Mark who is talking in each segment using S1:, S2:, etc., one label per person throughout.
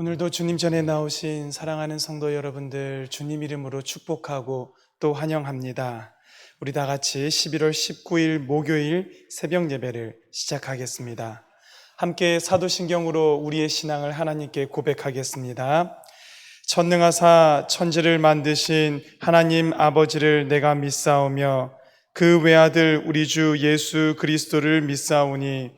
S1: 오늘도 주님 전에 나오신 사랑하는 성도 여러분들 주님 이름으로 축복하고 또 환영합니다. 우리 다 같이 11월 19일 목요일 새벽 예배를 시작하겠습니다. 함께 사도신경으로 우리의 신앙을 하나님께 고백하겠습니다. 전능하사 천지를 만드신 하나님 아버지를 내가 믿사오며 그 외아들 우리 주 예수 그리스도를 믿사오니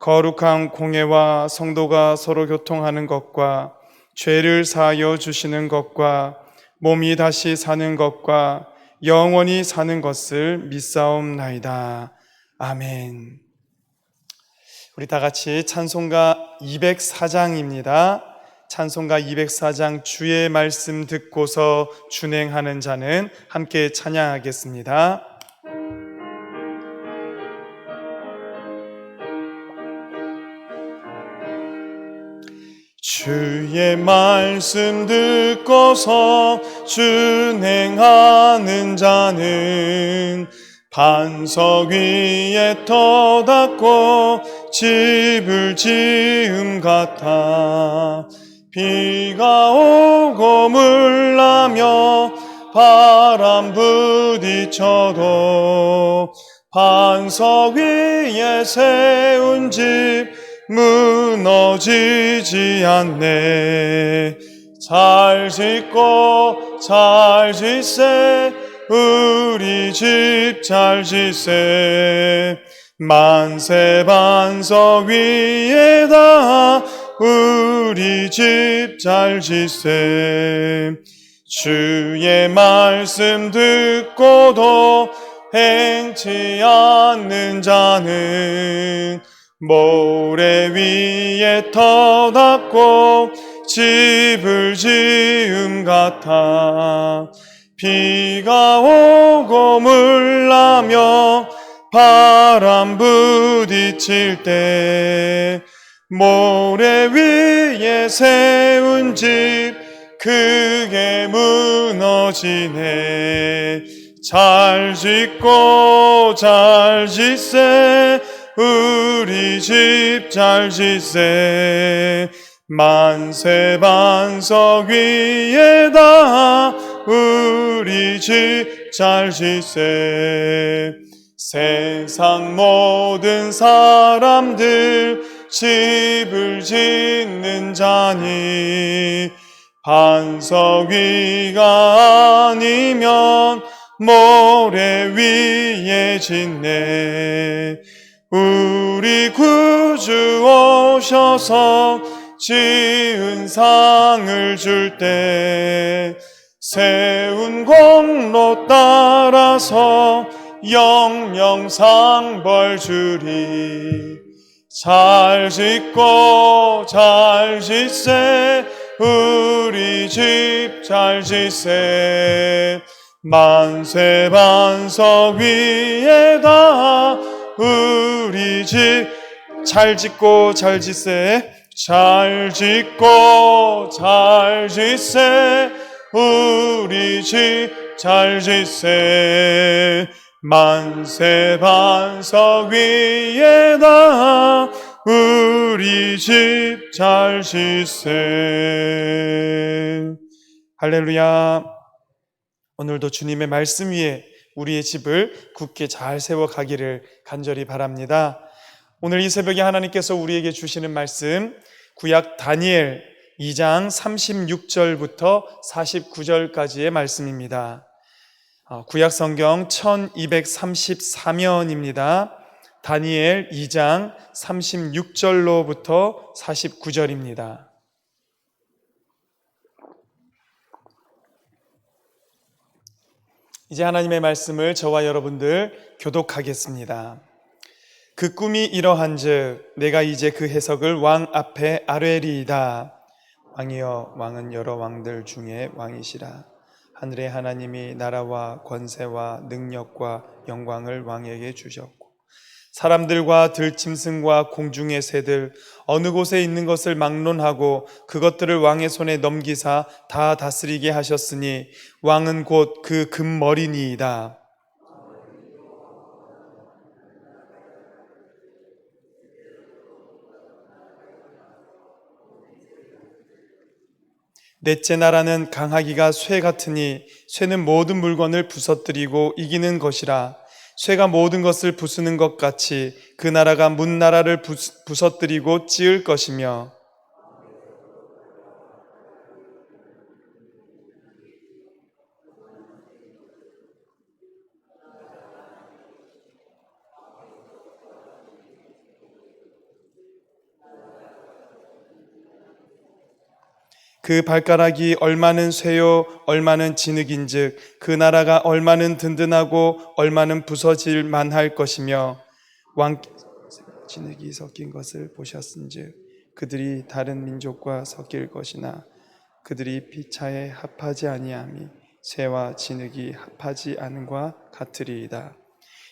S1: 거룩한 공예와 성도가 서로 교통하는 것과 죄를 사하여 주시는 것과 몸이 다시 사는 것과 영원히 사는 것을 믿사옵나이다. 아멘. 우리 다 같이 찬송가 204장입니다. 찬송가 204장 주의 말씀 듣고서 준행하는 자는 함께 찬양하겠습니다. 주의 말씀 듣고서 준행하는 자는 반석 위에 터닫고 집을 지음 같아 비가 오고 물나며 바람 부딪혀도 반석 위에 세운 집 무너지지 않네. 잘 짓고 잘 짓세. 우리 집 잘 짓세. 만세 반석 위에다 우리 집 잘 짓세. 주의 말씀 듣고도 행치 않는 자는 모래 위에 터닫고 집을 지음 같아. 비가 오고 물나며 바람 부딪힐 때 모래 위에 세운 집 크게 무너지네. 잘 짓고 잘 짓세 우리 집 잘 짓세. 만세 반석 위에다 우리 집 잘 짓세. 세상 모든 사람들 집을 짓는 자니 반석 위가 아니면 모래 위에 짓네 우리 구주 오셔서 지은 상을 줄 때 세운 공로 따라서 영영상 벌 주리. 잘 짓고 잘 짓세. 우리 집 잘 짓세. 만세 반석 위에다 우리 집. 잘 짓고 잘 짓세. 잘 짓고 잘 짓세. 우리 집 잘 짓세. 만세 반석 위에다 우리 집 잘 짓세. 할렐루야. 오늘도 주님의 말씀 위에 우리의 집을 굳게 잘 세워 가기를 간절히 바랍니다. 오늘 이 새벽에 하나님께서 우리에게 주시는 말씀 구약 다니엘 2장 36절부터 49절까지의 말씀입니다. 어, 구약 성경 1234면입니다. 다니엘 2장 36절로부터 49절입니다. 이제 하나님의 말씀을 저와 여러분들 교독하겠습니다. 그 꿈이 이러한 즉 내가 이제 그 해석을 왕 앞에 아뢰리이다. 왕이여 왕은 여러 왕들 중에 왕이시라. 하늘의 하나님이 나라와 권세와 능력과 영광을 왕에게 주셨고 사람들과 들짐승과 공중의 새들 어느 곳에 있는 것을 막론하고 그것들을 왕의 손에 넘기사 다 다스리게 하셨으니 왕은 곧 그 금머리니이다. 넷째 나라는 강하기가 쇠 같으니 쇠는 모든 물건을 부서뜨리고 이기는 것이라 쇠가 모든 것을 부수는 것 같이 그 나라가 문 나라를 부수- 부서뜨리고 찌을 것이며 그 발가락이 얼마는 쇠요 얼마는 진흙인즉 그 나라가 얼마는 든든하고 얼마는 부서질 만할 것이며 왕 진흙이 섞인 것을 보셨은즉 그들이 다른 민족과 섞일 것이나 그들이 피차에 합하지 아니함이 쇠와 진흙이 합하지 않음과 같으리이다.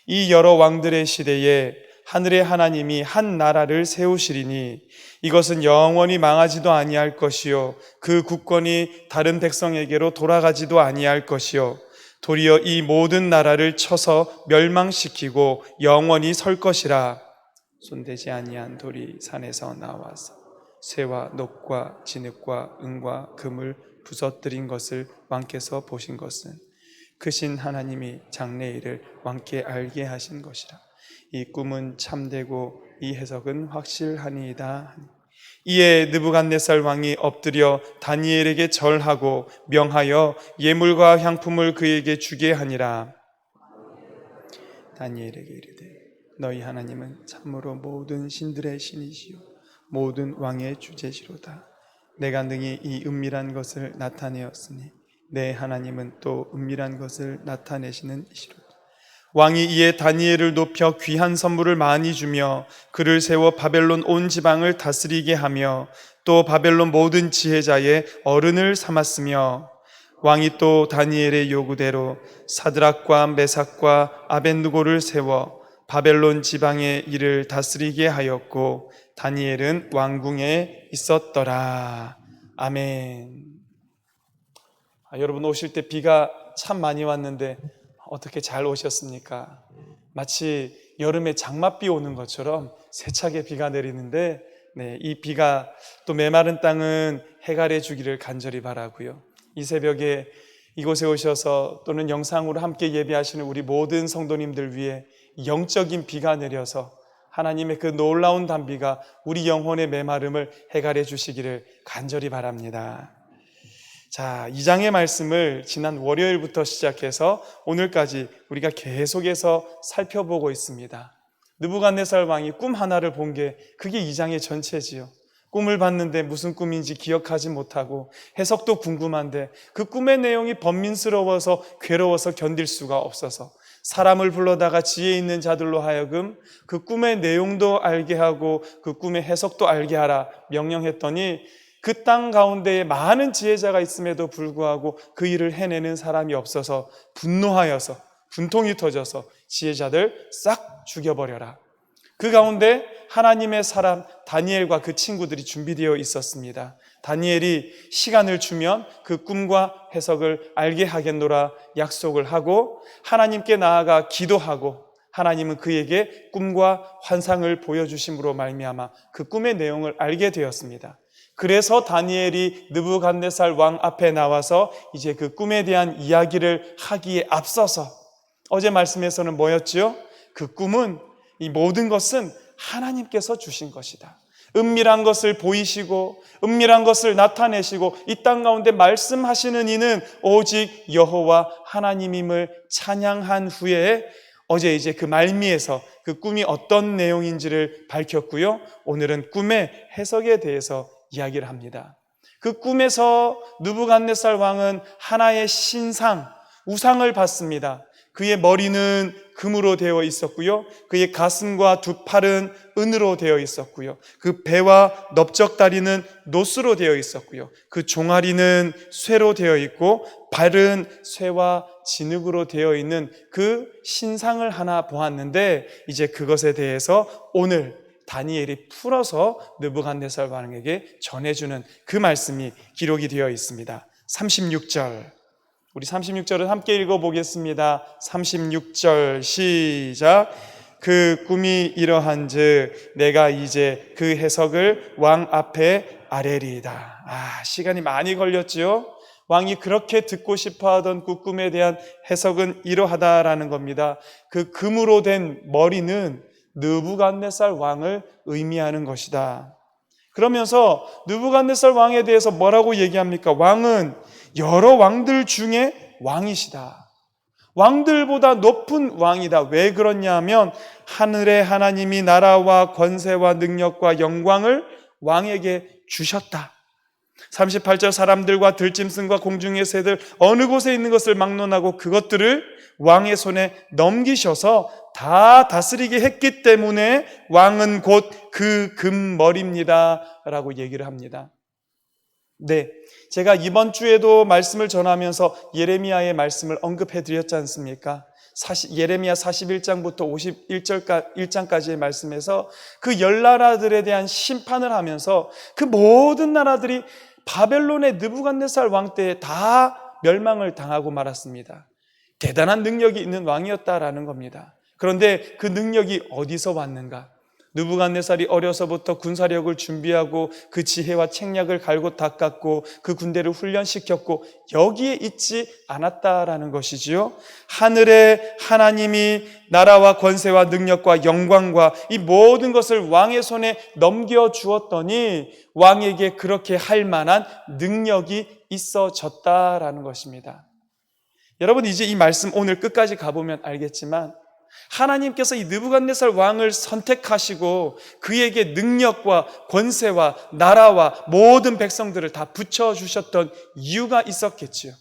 S1: 이 여러 왕들의 시대에 하늘의 하나님이 한 나라를 세우시리니 이것은 영원히 망하지도 아니할 것이요 그 국권이 다른 백성에게로 돌아가지도 아니할 것이요 도리어 이 모든 나라를 쳐서 멸망시키고 영원히 설 것이라 손대지 아니한 돌이 산에서 나와서 쇠와 녹과 진흙과 은과 금을 부서뜨린 것을 왕께서 보신 것은 크신 하나님이 장래일을 왕께 알게 하신 것이라. 이 꿈은 참되고 이 해석은 확실하니이다. 이에 느부갓네살 왕이 엎드려 다니엘에게 절하고 명하여 예물과 향품을 그에게 주게 하니라. 다니엘에게 이르되 너희 하나님은 참으로 모든 신들의 신이시요 모든 왕의 주제시로다. 내가 능히 이 은밀한 것을 나타내었으니 내 하나님은 또 은밀한 것을 나타내시는 이시로다. 왕이 이에 다니엘을 높여 귀한 선물을 많이 주며 그를 세워 바벨론 온 지방을 다스리게 하며 또 바벨론 모든 지혜자의 어른을 삼았으며 왕이 또 다니엘의 요구대로 사드락과 메삭과 아벤누고를 세워 바벨론 지방의 일을 다스리게 하였고 다니엘은 왕궁에 있었더라. 아멘. 아, 여러분 오실 때 비가 참 많이 왔는데 어떻게 잘 오셨습니까? 마치 여름에 장맛비 오는 것처럼 세차게 비가 내리는데 네, 이 비가 또 메마른 땅은 해갈해 주기를 간절히 바라고요. 이 새벽에 이곳에 오셔서 또는 영상으로 함께 예배하시는 우리 모든 성도님들 위해 영적인 비가 내려서 하나님의 그 놀라운 단비가 우리 영혼의 메마름을 해갈해 주시기를 간절히 바랍니다. 자, 이 장의 말씀을 지난 월요일부터 시작해서 오늘까지 우리가 계속해서 살펴보고 있습니다. 느부갓네살 왕이 꿈 하나를 본 게 그게 이 장의 전체지요. 꿈을 봤는데 무슨 꿈인지 기억하지 못하고 해석도 궁금한데 그 꿈의 내용이 번민스러워서 괴로워서 견딜 수가 없어서 사람을 불러다가 지혜 있는 자들로 하여금 그 꿈의 내용도 알게 하고 그 꿈의 해석도 알게 하라 명령했더니 그 땅 가운데에 많은 지혜자가 있음에도 불구하고 그 일을 해내는 사람이 없어서 분노하여서 분통이 터져서 지혜자들 싹 죽여버려라. 그 가운데 하나님의 사람 다니엘과 그 친구들이 준비되어 있었습니다. 다니엘이 시간을 주면 그 꿈과 해석을 알게 하겠노라 약속을 하고 하나님께 나아가 기도하고 하나님은 그에게 꿈과 환상을 보여주심으로 말미암아 그 꿈의 내용을 알게 되었습니다. 그래서 다니엘이 느부갓네살 왕 앞에 나와서 이제 그 꿈에 대한 이야기를 하기에 앞서서 어제 말씀에서는 뭐였지요? 그 꿈은 이 모든 것은 하나님께서 주신 것이다. 은밀한 것을 보이시고 은밀한 것을 나타내시고 이 땅 가운데 말씀하시는 이는 오직 여호와 하나님임을 찬양한 후에 어제 이제 그 말미에서 그 꿈이 어떤 내용인지를 밝혔고요. 오늘은 꿈의 해석에 대해서 이야기를 합니다. 그 꿈에서 누부갓네살 왕은 하나의 신상, 우상을 봤습니다. 그의 머리는 금으로 되어 있었고요. 그의 가슴과 두 팔은 은으로 되어 있었고요. 그 배와 넓적다리는 노스로 되어 있었고요. 그 종아리는 쇠로 되어 있고 발은 쇠와 진흙으로 되어 있는 그 신상을 하나 보았는데 이제 그것에 대해서 오늘 다니엘이 풀어서 느부갓네살 왕에게 전해주는 그 말씀이 기록이 되어 있습니다. 36절 우리 36절을 함께 읽어보겠습니다. 36절 시작. 그 꿈이 이러한 즉 내가 이제 그 해석을 왕 앞에 아뢰리이다. 아 시간이 많이 걸렸지요. 왕이 그렇게 듣고 싶어 하던 그 꿈에 대한 해석은 이러하다라는 겁니다. 그 금으로 된 머리는 느부갓네살 왕을 의미하는 것이다. 그러면서 느부갓네살 왕에 대해서 뭐라고 얘기합니까? 왕은 여러 왕들 중에 왕이시다. 왕들보다 높은 왕이다. 왜 그렇냐 하면 하늘의 하나님이 나라와 권세와 능력과 영광을 왕에게 주셨다. 38절 사람들과 들짐승과 공중의 새들 어느 곳에 있는 것을 막론하고 그것들을 왕의 손에 넘기셔서 다 다스리게 했기 때문에 왕은 곧 그 금머리입니다. 라고 얘기를 합니다. 네. 제가 이번 주에도 말씀을 전하면서 예레미야의 말씀을 언급해 드렸지 않습니까? 사시, 예레미야 41장부터 51절까, 1장까지의 말씀에서 그 열 나라들에 대한 심판을 하면서 그 모든 나라들이 바벨론의 느부갓네살 왕 때에 다 멸망을 당하고 말았습니다. 대단한 능력이 있는 왕이었다라는 겁니다. 그런데 그 능력이 어디서 왔는가? 느부갓네살이 어려서부터 군사력을 준비하고 그 지혜와 책략을 갈고 닦았고 그 군대를 훈련시켰고 여기에 있지 않았다라는 것이지요. 하늘의 하나님이 나라와 권세와 능력과 영광과 이 모든 것을 왕의 손에 넘겨 주었더니 왕에게 그렇게 할 만한 능력이 있어졌다라는 것입니다. 여러분 이제 이 말씀 오늘 끝까지 가보면 알겠지만 하나님께서 이 느부갓네살 왕을 선택하시고 그에게 능력과 권세와 나라와 모든 백성들을 다 붙여 주셨던 이유가 있었겠지요.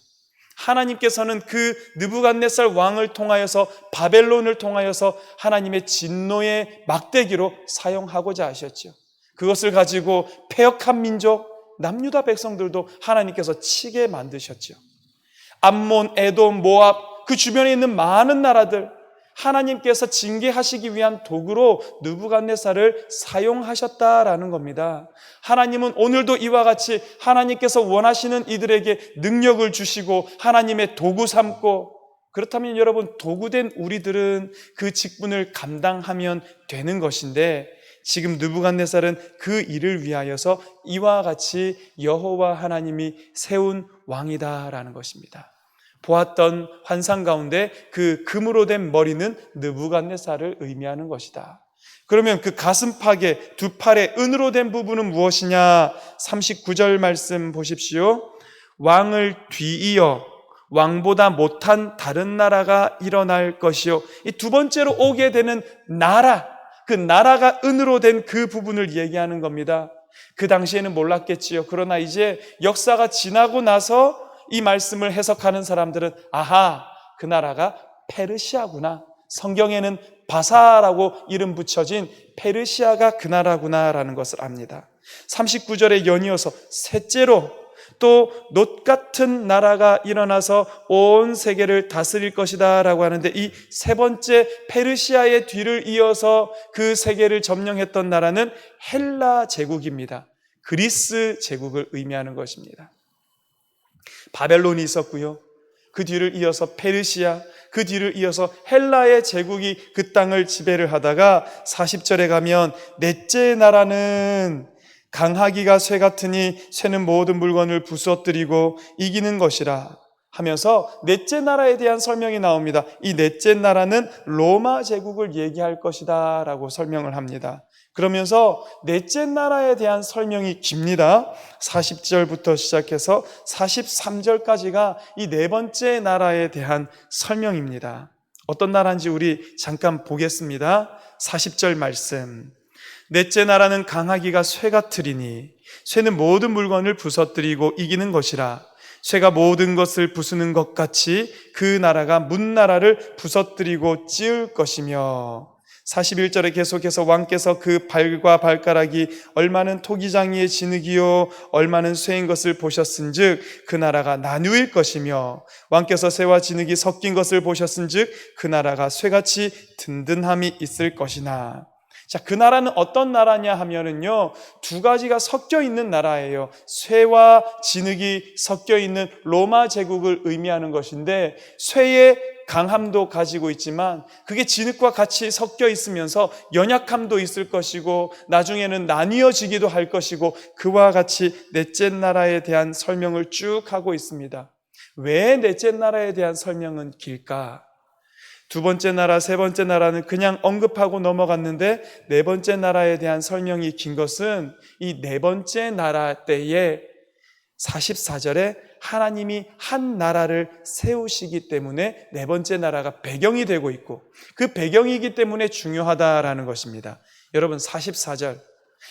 S1: 하나님께서는 그 느부갓네살 왕을 통하여서 바벨론을 통하여서 하나님의 진노의 막대기로 사용하고자 하셨죠. 그것을 가지고 폐역한 민족 남유다 백성들도 하나님께서 치게 만드셨죠. 암몬, 에돔, 모압 그 주변에 있는 많은 나라들 하나님께서 징계하시기 위한 도구로 느부갓네살을 사용하셨다라는 겁니다. 하나님은 오늘도 이와 같이 하나님께서 원하시는 이들에게 능력을 주시고 하나님의 도구 삼고 그렇다면 여러분 도구된 우리들은 그 직분을 감당하면 되는 것인데 지금 느부갓네살은 그 일을 위하여서 이와 같이 여호와 하나님이 세운 왕이다라는 것입니다. 보았던 환상 가운데 그 금으로 된 머리는 느부갓네살을 의미하는 것이다. 그러면 그 가슴팍에 두 팔에 은으로 된 부분은 무엇이냐? 39절 말씀 보십시오. 왕을 뒤이어 왕보다 못한 다른 나라가 일어날 것이요. 이 두 번째로 오게 되는 나라, 그 나라가 은으로 된 그 부분을 얘기하는 겁니다. 그 당시에는 몰랐겠지요. 그러나 이제 역사가 지나고 나서 이 말씀을 해석하는 사람들은 아하, 그 나라가 페르시아구나. 성경에는 바사라고 이름 붙여진 페르시아가 그 나라구나라는 것을 압니다. 39절에 연이어서 셋째로 또 놋 같은 나라가 일어나서 온 세계를 다스릴 것이다라고 하는데 이 세 번째 페르시아의 뒤를 이어서 그 세계를 점령했던 나라는 헬라 제국입니다. 그리스 제국을 의미하는 것입니다. 바벨론이 있었고요. 그 뒤를 이어서 페르시아, 그 뒤를 이어서 헬라의 제국이 그 땅을 지배를 하다가 40절에 가면 넷째 나라는 강하기가 쇠 같으니 쇠는 모든 물건을 부수어뜨리고 이기는 것이라 하면서 넷째 나라에 대한 설명이 나옵니다. 이 넷째 나라는 로마 제국을 얘기할 것이다 라고 설명을 합니다. 그러면서 넷째 나라에 대한 설명이 깁니다. 40절부터 시작해서 43절까지가 이 네 번째 나라에 대한 설명입니다. 어떤 나라인지 우리 잠깐 보겠습니다. 40절 말씀. 넷째 나라는 강하기가 쇠 같으리니 쇠는 모든 물건을 부서뜨리고 이기는 것이라 쇠가 모든 것을 부수는 것 같이 그 나라가 문나라를 부서뜨리고 찌을 것이며 41절에 계속해서 왕께서 그 발과 발가락이 얼마는 토기장이의 진흙이요 얼마는 쇠인 것을 보셨은즉 그 나라가 나누일 것이며 왕께서 쇠와 진흙이 섞인 것을 보셨은즉 그 나라가 쇠같이 든든함이 있을 것이나 자, 그 나라는 어떤 나라냐 하면은요, 두 가지가 섞여 있는 나라예요. 쇠와 진흙이 섞여 있는 로마 제국을 의미하는 것인데, 쇠의 강함도 가지고 있지만, 그게 진흙과 같이 섞여 있으면서 연약함도 있을 것이고, 나중에는 나뉘어지기도 할 것이고, 그와 같이 넷째 나라에 대한 설명을 쭉 하고 있습니다. 왜 넷째 나라에 대한 설명은 길까? 두 번째 나라, 세 번째 나라는 그냥 언급하고 넘어갔는데 네 번째 나라에 대한 설명이 긴 것은 이 네 번째 나라 때에 44절에 하나님이 한 나라를 세우시기 때문에 네 번째 나라가 배경이 되고 있고 그 배경이기 때문에 중요하다라는 것입니다. 여러분 44절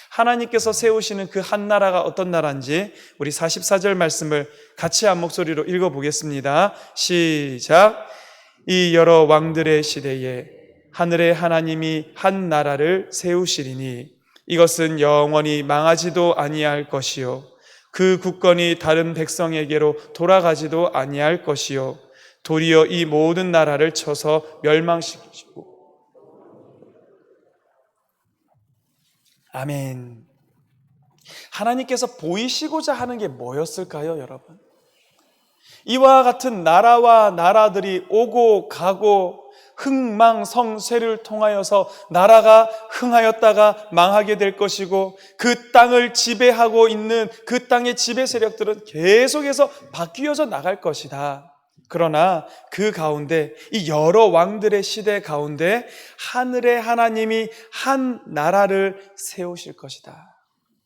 S1: 하나님께서 세우시는 그 한 나라가 어떤 나라인지 우리 44절 말씀을 같이 한 목소리로 읽어 보겠습니다. 시작. 이 여러 왕들의 시대에 하늘의 하나님이 한 나라를 세우시리니 이것은 영원히 망하지도 아니할 것이요 그 국권이 다른 백성에게로 돌아가지도 아니할 것이요 도리어 이 모든 나라를 쳐서 멸망시키시고 아멘. 하나님께서 보이시고자 하는 게 뭐였을까요, 여러분? 이와 같은 나라와 나라들이 오고 가고 흥망성쇠를 통하여서 나라가 흥하였다가 망하게 될 것이고 그 땅을 지배하고 있는 그 땅의 지배 세력들은 계속해서 바뀌어져 나갈 것이다. 그러나 그 가운데 이 여러 왕들의 시대 가운데 하늘의 하나님이 한 나라를 세우실 것이다.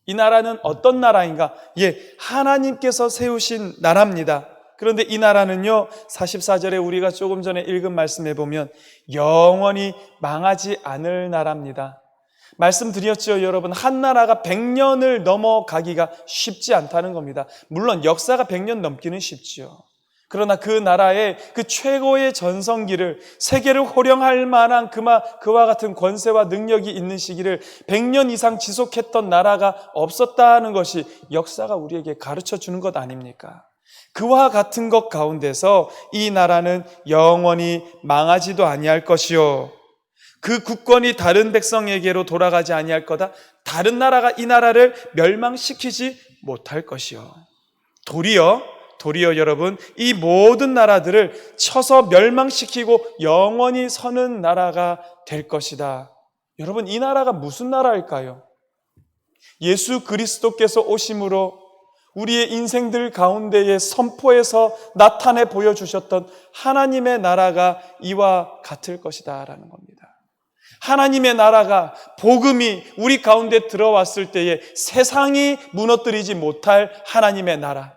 S1: 이 나라는 어떤 나라인가? 예, 하나님께서 세우신 나라입니다. 그런데 이 나라는요, 44절에 우리가 조금 전에 읽은 말씀에 보면 영원히 망하지 않을 나라입니다. 말씀드렸죠, 여러분. 한 나라가 100년을 넘어가기가 쉽지 않다는 겁니다. 물론 역사가 100년 넘기는 쉽지요. 그러나 그 나라의 그 최고의 전성기를 세계를 호령할 만한 그마, 그와 같은 권세와 능력이 있는 시기를 100년 이상 지속했던 나라가 없었다는 것이 역사가 우리에게 가르쳐 주는 것 아닙니까? 그와 같은 것 가운데서 이 나라는 영원히 망하지도 아니할 것이요. 그 국권이 다른 백성에게로 돌아가지 아니할 거다. 다른 나라가 이 나라를 멸망시키지 못할 것이요. 도리어 도리어 여러분 이 모든 나라들을 쳐서 멸망시키고 영원히 서는 나라가 될 것이다. 여러분 이 나라가 무슨 나라일까요? 예수 그리스도께서 오심으로 우리의 인생들 가운데에 선포해서 나타내 보여주셨던 하나님의 나라가 이와 같을 것이다 라는 겁니다. 하나님의 나라가 복음이 우리 가운데 들어왔을 때에 세상이 무너뜨리지 못할 하나님의 나라.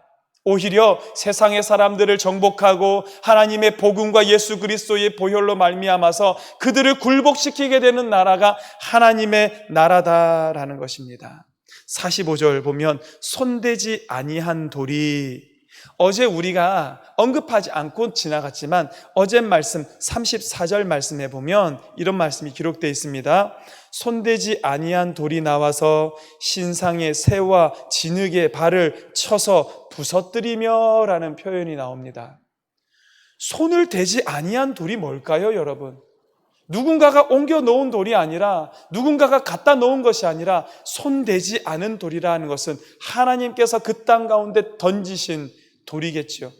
S1: 오히려 세상의 사람들을 정복하고 하나님의 복음과 예수 그리스도의 보혈로 말미암아서 그들을 굴복시키게 되는 나라가 하나님의 나라다라는 것입니다. 45절 보면 손대지 아니한 돌이 어제 우리가 언급하지 않고 지나갔지만 어제 말씀 34절 말씀에 보면 이런 말씀이 기록되어 있습니다. 손대지 아니한 돌이 나와서 신상의 새와 진흙의 발을 쳐서 부서뜨리며라는 표현이 나옵니다. 손을 대지 아니한 돌이 뭘까요, 여러분? 누군가가 옮겨 놓은 돌이 아니라 누군가가 갖다 놓은 것이 아니라 손대지 않은 돌이라는 것은 하나님께서 그 땅 가운데 던지신 돌이겠지요.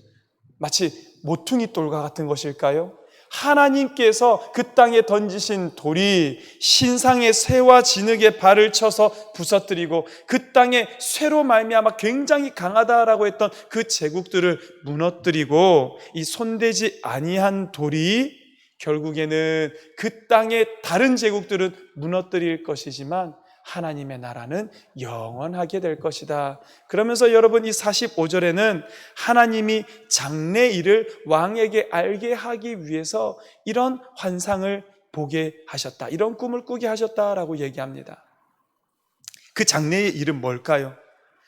S1: 마치 모퉁이 돌과 같은 것일까요? 하나님께서 그 땅에 던지신 돌이 신상의 새와 진흙의 발을 쳐서 부서뜨리고 그 땅에 쇠로 말미암아 굉장히 강하다라고 했던 그 제국들을 무너뜨리고 이 손대지 아니한 돌이 결국에는 그 땅의 다른 제국들은 무너뜨릴 것이지만 하나님의 나라는 영원하게 될 것이다. 그러면서 여러분 이 45절에는 하나님이 장래 일을 왕에게 알게 하기 위해서 이런 환상을 보게 하셨다. 이런 꿈을 꾸게 하셨다라고 얘기합니다. 그 장래의 일은 뭘까요?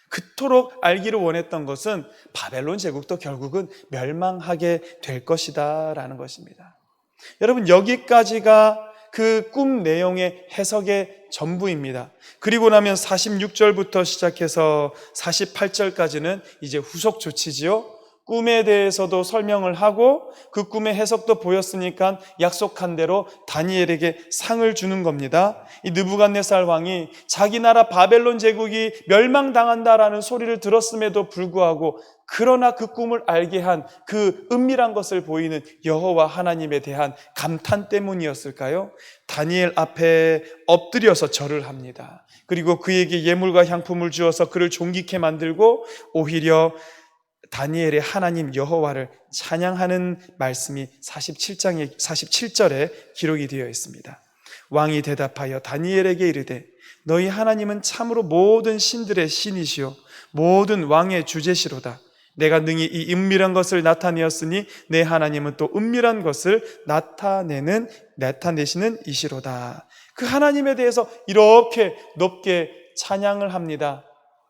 S1: 그토록 알기를 원했던 것은 바벨론 제국도 결국은 멸망하게 될 것이다라는 것입니다. 여러분 여기까지가 그 꿈 내용의 해석의 전부입니다. 그리고 나면 46절부터 시작해서 48절까지는 이제 후속 조치지요. 꿈에 대해서도 설명을 하고 그 꿈의 해석도 보였으니까 약속한 대로 다니엘에게 상을 주는 겁니다. 이 느부갓네살 왕이 자기 나라 바벨론 제국이 멸망당한다라는 소리를 들었음에도 불구하고 그러나 그 꿈을 알게 한 그 은밀한 것을 보이는 여호와 하나님에 대한 감탄 때문이었을까요? 다니엘 앞에 엎드려서 절을 합니다. 그리고 그에게 예물과 향품을 주어서 그를 존귀케 만들고 오히려 다니엘의 하나님 여호와를 찬양하는 말씀이 47장에 47절에 기록이 되어 있습니다. 왕이 대답하여 다니엘에게 이르되 너희 하나님은 참으로 모든 신들의 신이시요 모든 왕의 주제시로다. 내가 능히 이 은밀한 것을 나타내었으니 내 하나님은 또 은밀한 것을 나타내는 나타내시는 이시로다. 그 하나님에 대해서 이렇게 높게 찬양을 합니다.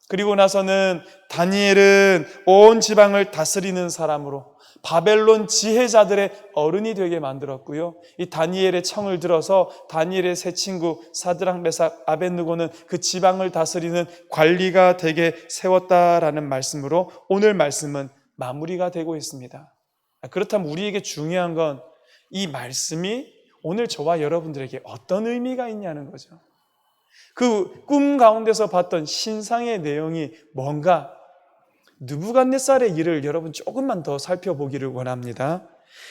S1: 그리고 나서는 다니엘은 온 지방을 다스리는 사람으로 바벨론 지혜자들의 어른이 되게 만들었고요. 이 다니엘의 청을 들어서 다니엘의 세 친구 사드랑 메삭 아벤누고는 그 지방을 다스리는 관리가 되게 세웠다라는 말씀으로 오늘 말씀은 마무리가 되고 있습니다. 그렇다면 우리에게 중요한 건 이 말씀이 오늘 저와 여러분들에게 어떤 의미가 있냐는 거죠. 그 꿈 가운데서 봤던 신상의 내용이 뭔가 느부갓네살의 일을 여러분 조금만 더 살펴보기를 원합니다.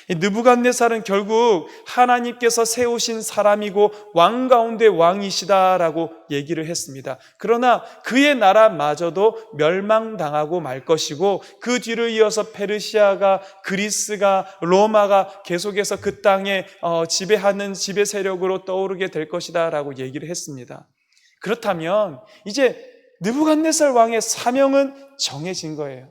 S1: 이 느부갓네살은 결국 하나님께서 세우신 사람이고 왕 가운데 왕이시다라고 얘기를 했습니다. 그러나 그의 나라마저도 멸망당하고 말 것이고 그 뒤를 이어서 페르시아가 그리스가 로마가 계속해서 그 땅에 어, 지배하는 지배 세력으로 떠오르게 될 것이다라고 얘기를 했습니다. 그렇다면 이제 느부갓네살 왕의 사명은 정해진 거예요.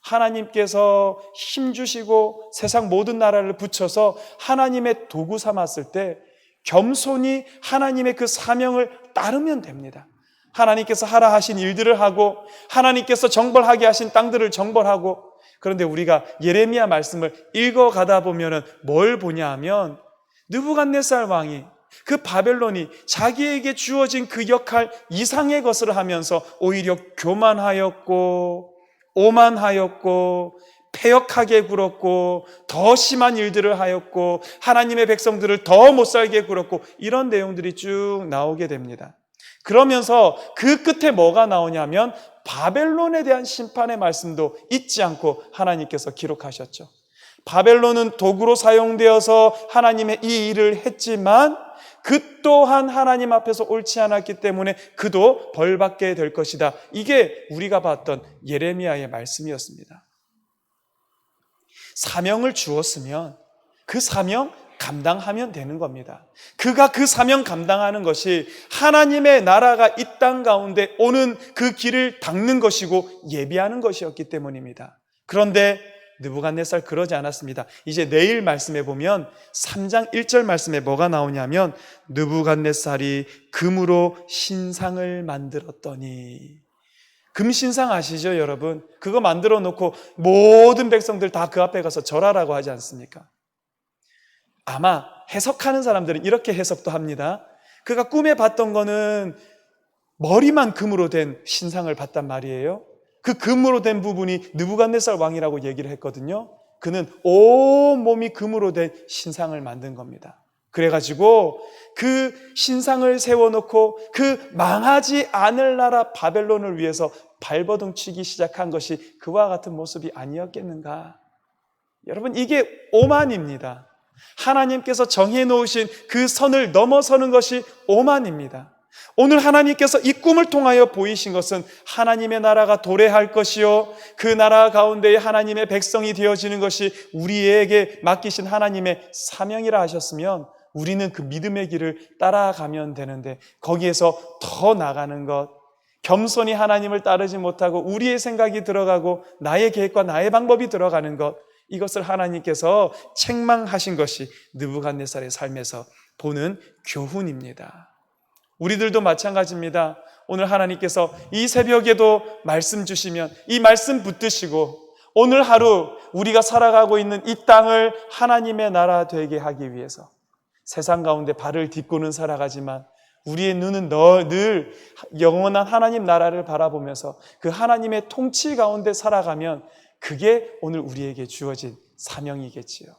S1: 하나님께서 힘 주시고 세상 모든 나라를 붙여서 하나님의 도구 삼았을 때 겸손히 하나님의 그 사명을 따르면 됩니다. 하나님께서 하라 하신 일들을 하고 하나님께서 정벌하게 하신 땅들을 정벌하고 그런데 우리가 예레미야 말씀을 읽어 가다 보면은 뭘 보냐 하면 느부갓네살 왕이 그 바벨론이 자기에게 주어진 그 역할 이상의 것을 하면서 오히려 교만하였고 오만하였고 폐역하게 굴었고 더 심한 일들을 하였고 하나님의 백성들을 더 못살게 굴었고 이런 내용들이 쭉 나오게 됩니다. 그러면서 그 끝에 뭐가 나오냐면 바벨론에 대한 심판의 말씀도 잊지 않고 하나님께서 기록하셨죠. 바벨론은 도구로 사용되어서 하나님의 이 일을 했지만 그 또한 하나님 앞에서 옳지 않았기 때문에 그도 벌받게 될 것이다. 이게 우리가 봤던 예레미야의 말씀이었습니다. 사명을 주었으면 그 사명 감당하면 되는 겁니다. 그가 그 사명 감당하는 것이 하나님의 나라가 이 땅 가운데 오는 그 길을 닦는 것이고 예비하는 것이었기 때문입니다. 그런데 느부갓네살 그러지 않았습니다. 이제 내일 말씀해 보면 3장 1절 말씀에 뭐가 나오냐면 느부갓네살이 금으로 신상을 만들었더니 금신상 아시죠, 여러분? 그거 만들어 놓고 모든 백성들 다 그 앞에 가서 절하라고 하지 않습니까? 아마 해석하는 사람들은 이렇게 해석도 합니다. 그가 꿈에 봤던 거는 머리만 금으로 된 신상을 봤단 말이에요. 그 금으로 된 부분이 느부갓네살 왕이라고 얘기를 했거든요. 그는 온 몸이 금으로 된 신상을 만든 겁니다. 그래가지고 그 신상을 세워놓고 그 망하지 않을 나라 바벨론을 위해서 발버둥 치기 시작한 것이 그와 같은 모습이 아니었겠는가? 여러분, 이게 오만입니다. 하나님께서 정해 놓으신 그 선을 넘어서는 것이 오만입니다. 오늘 하나님께서 이 꿈을 통하여 보이신 것은 하나님의 나라가 도래할 것이요. 그 나라 가운데 하나님의 백성이 되어지는 것이 우리에게 맡기신 하나님의 사명이라 하셨으면 우리는 그 믿음의 길을 따라가면 되는데 거기에서 더 나가는 것, 겸손히 하나님을 따르지 못하고 우리의 생각이 들어가고 나의 계획과 나의 방법이 들어가는 것, 이것을 하나님께서 책망하신 것이 느부갓네살의 삶에서 보는 교훈입니다. 우리들도 마찬가지입니다. 오늘 하나님께서 이 새벽에도 말씀 주시면 이 말씀 붙드시고 오늘 하루 우리가 살아가고 있는 이 땅을 하나님의 나라 되게 하기 위해서 세상 가운데 발을 딛고는 살아가지만 우리의 눈은 너- 늘 영원한 하나님 나라를 바라보면서 그 하나님의 통치 가운데 살아가면 그게 오늘 우리에게 주어진 사명이겠지요.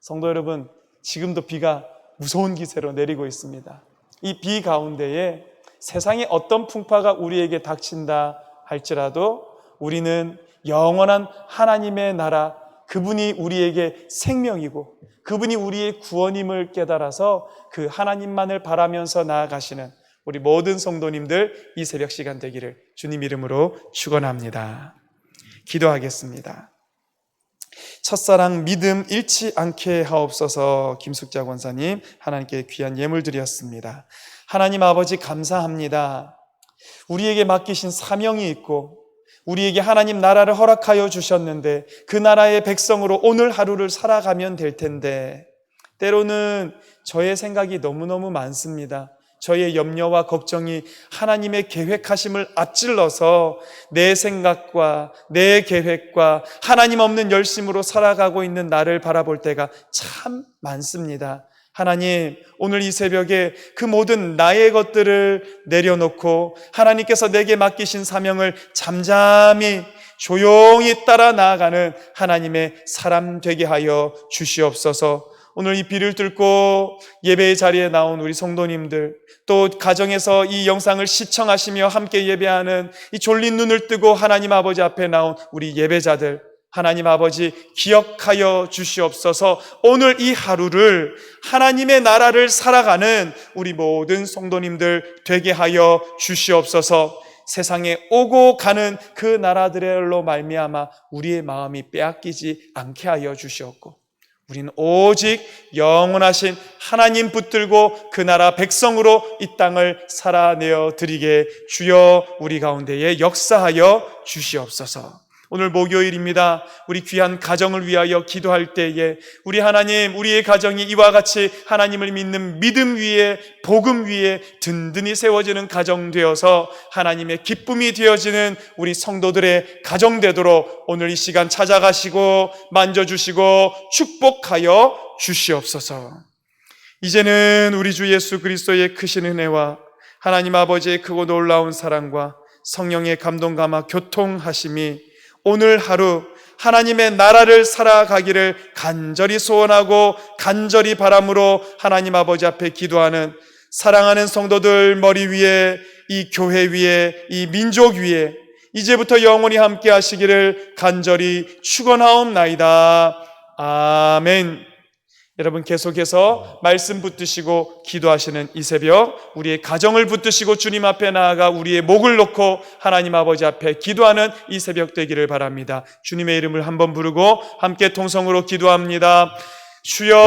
S1: 성도 여러분, 지금도 비가 무서운 기세로 내리고 있습니다. 이 비 가운데에 세상에 어떤 풍파가 우리에게 닥친다 할지라도 우리는 영원한 하나님의 나라, 그분이 우리에게 생명이고 그분이 우리의 구원임을 깨달아서 그 하나님만을 바라면서 나아가시는 우리 모든 성도님들 이 새벽 시간 되기를 주님 이름으로 축원합니다. 기도하겠습니다. 첫사랑 믿음 잃지 않게 하옵소서 김숙자 권사님 하나님께 귀한 예물 드렸습니다. 하나님 아버지 감사합니다. 우리에게 맡기신 사명이 있고 우리에게 하나님 나라를 허락하여 주셨는데 그 나라의 백성으로 오늘 하루를 살아가면 될 텐데 때로는 저의 생각이 너무너무 많습니다. 저의 염려와 걱정이 하나님의 계획하심을 앞질러서 내 생각과 내 계획과 하나님 없는 열심으로 살아가고 있는 나를 바라볼 때가 참 많습니다. 하나님, 오늘 이 새벽에 그 모든 나의 것들을 내려놓고 하나님께서 내게 맡기신 사명을 잠잠히 조용히 따라 나아가는 하나님의 사람 되게 하여 주시옵소서. 오늘 이 비를 뚫고 예배의 자리에 나온 우리 성도님들, 또 가정에서 이 영상을 시청하시며 함께 예배하는 이 졸린 눈을 뜨고 하나님 아버지 앞에 나온 우리 예배자들, 하나님 아버지 기억하여 주시옵소서. 오늘 이 하루를 하나님의 나라를 살아가는 우리 모든 성도님들 되게 하여 주시옵소서. 세상에 오고 가는 그 나라들로 말미암아 우리의 마음이 빼앗기지 않게 하여 주시옵고 우리는 오직 영원하신 하나님 붙들고 그 나라 백성으로 이 땅을 살아내어 드리게 주여 우리 가운데에 역사하여 주시옵소서. 오늘 목요일입니다. 우리 귀한 가정을 위하여 기도할 때에 우리 하나님, 우리의 가정이 이와 같이 하나님을 믿는 믿음 위에 복음 위에 든든히 세워지는 가정 되어서 하나님의 기쁨이 되어지는 우리 성도들의 가정 되도록 오늘 이 시간 찾아가시고 만져주시고 축복하여 주시옵소서. 이제는 우리 주 예수 그리스도의 크신 은혜와 하나님 아버지의 크고 놀라운 사랑과 성령의 감동 감화 교통하심이 오늘 하루 하나님의 나라를 살아가기를 간절히 소원하고 간절히 바람으로 하나님 아버지 앞에 기도하는 사랑하는 성도들 머리 위에 이 교회 위에 이 민족 위에 이제부터 영원히 함께 하시기를 간절히 축원하옵나이다. 아멘. 여러분 계속해서 말씀 붙드시고 기도하시는 이 새벽 우리의 가정을 붙드시고 주님 앞에 나아가 우리의 목을 놓고 하나님 아버지 앞에 기도하는 이 새벽 되기를 바랍니다. 주님의 이름을 한번 부르고 함께 통성으로 기도합니다. 주여